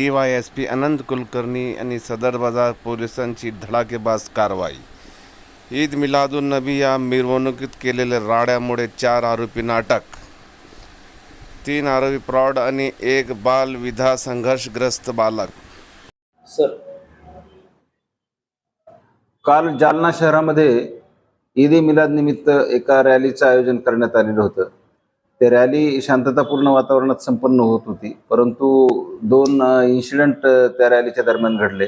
D Y S P Anant Kulkarni आणि सदर बाजार पोलिसांची धडाकेबाज कारवाई. ईद मिलादुन नबी या मिरवणुकीत केलेल्या राड्यामुळे चार आरोपींना अटक तीन आरोपी प्रौढ आणि एक बाल विधा संघर्षग्रस्त बालक. सर काल जालना शहरामध्ये ईद मिलाद निमित्त एका रॅलीचं आयोजन करण्यात आलेलं होतं. ते रॅली शांततापूर्ण वातावरणात संपन्न होत होती. परंतु दोन इन्सिडेंट त्या रॅलीच्या दरम्यान घडले.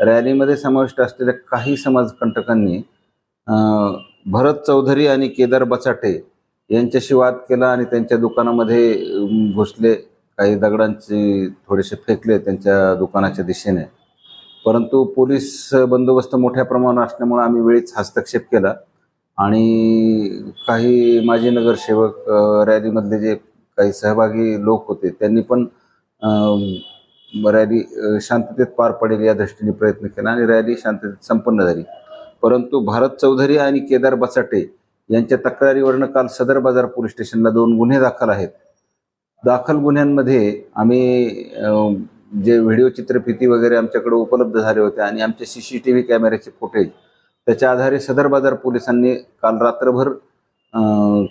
रॅलीमध्ये समाविष्ट असलेल्या काही समाजकंटकांनी भरत चौधरी आणि केदार बचाटे यांच्याशी वाद केला आणि त्यांच्या दुकानामध्ये घुसले. काही दगडांचे थोडेसे फेकले त्यांच्या दुकानाच्या दिशेने. परंतु पोलीस बंदोबस्त मोठ्या प्रमाणात असल्यामुळे आम्ही वेळीच हस्तक्षेप केला. आणि काही माजी नगरसेवक रॅलीमधले जे काही सहभागी लोक होते त्यांनी पण रॅली शांततेत पार पडेल या दृष्टीने प्रयत्न केला आणि रॅली शांततेत संपन्न झाली. परंतु भारत चौधरी आणि केदार बचाटे यांच्या तक्रारीवरनं काल सदर बाजार पोलीस स्टेशनला दोन गुन्हे दाखल आहेत. दाखल गुन्ह्यांमध्ये आम्ही जे व्हिडिओ चित्रफिती वगैरे आमच्याकडे उपलब्ध झाले होते आणि आमचे सी सी टी व्ही कॅमेऱ्याचे फुटेज त्याच्या आधारे सदर बाजार पोलिसांनी काल रात्रभर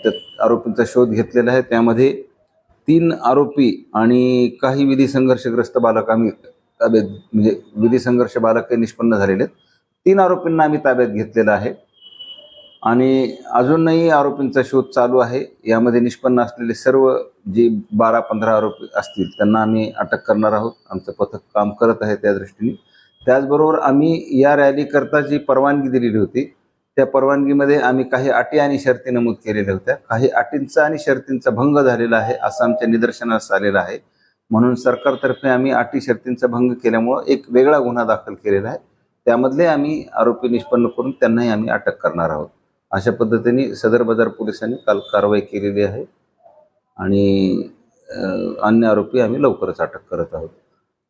त्या आरोपींचा शोध घेतलेला आहे. त्यामध्ये तीन आरोपी आणि काही विधी संघर्षग्रस्त बालक आम्ही ताब्यात म्हणजे विधी संघर्ष बालक काही निष्पन्न झालेले आहेत. तीन आरोपींना आम्ही ताब्यात घेतलेलं आहे. आणि अजूनही आरोपींचा शोध चालू आहे. यामध्ये निष्पन्न असलेले सर्व जे बारा पंधरा आरोपी असतील त्यांना आम्ही अटक करणार आहोत. आमचं पथक काम करत आहे त्या दृष्टीने. त्याचबरोबर आम्ही या रॅलीकरता जी परवानगी दिलेली होती. त्या परवानगीमध्ये आम्ही काही अटी आणि शर्ती नमूद केलेल्या होत्या. काही अटींचा आणि शर्तींचा भंग झालेला आहे असं आमच्या निदर्शनास आलेलं आहे. म्हणून सरकारतर्फे आम्ही अटी शर्तींचा भंग केल्यामुळं एक वेगळा गुन्हा दाखल केलेला आहे. त्यामधले आम्ही आरोपी निष्पन्न करून त्यांनाही आम्ही अटक करणार आहोत. अशा पद्धतीने सदर बाजार पोलिसांनी काल कारवाई केलेली आहे. आणि अन्य आरोपी आम्ही लवकरच अटक करत आहोत.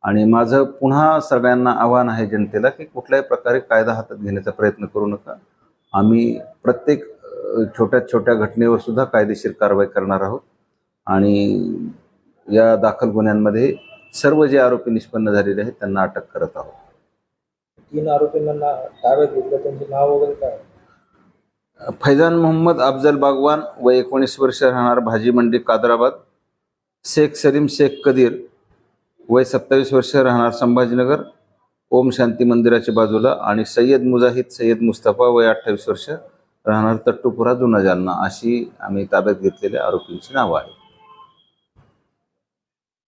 आणि माझं पुन्हा सगळ्यांना आव्हान आहे जनतेला की कुठल्याही प्रकारे कायदा हातात घेण्याचा प्रयत्न करू नका. आम्ही प्रत्येक छोट्या छोट्या घटनेवर सुद्धा कायदेशीर कारवाई करणार आहोत. आणि या दाखल गुन्ह्यांमध्ये सर्व जे आरोपी निष्पन्न झालेले आहेत त्यांना अटक करत आहोत. तीन आरोपींना ना ताब्यात घेतलं त्यांचे नाव वगैरे काय? फैजान मोहम्मद अफजल बागवान वय एकोणीस वर्ष राहणार भाजी मंडी कादराबाद. शेख सलीम शेख कदीर वय सत्तावीस वर्ष राहणार संभाजीनगर ओम शांती मंदिराच्या बाजूला आणि सय्यद मुजाहिद सय्यद मुस्तफा वय अठ्ठावीस वर्ष राहणार तट्टुपुरा जुना जालना अशी आम्ही ताब्यात घेतलेल्या आरोपींची नावं आहेत.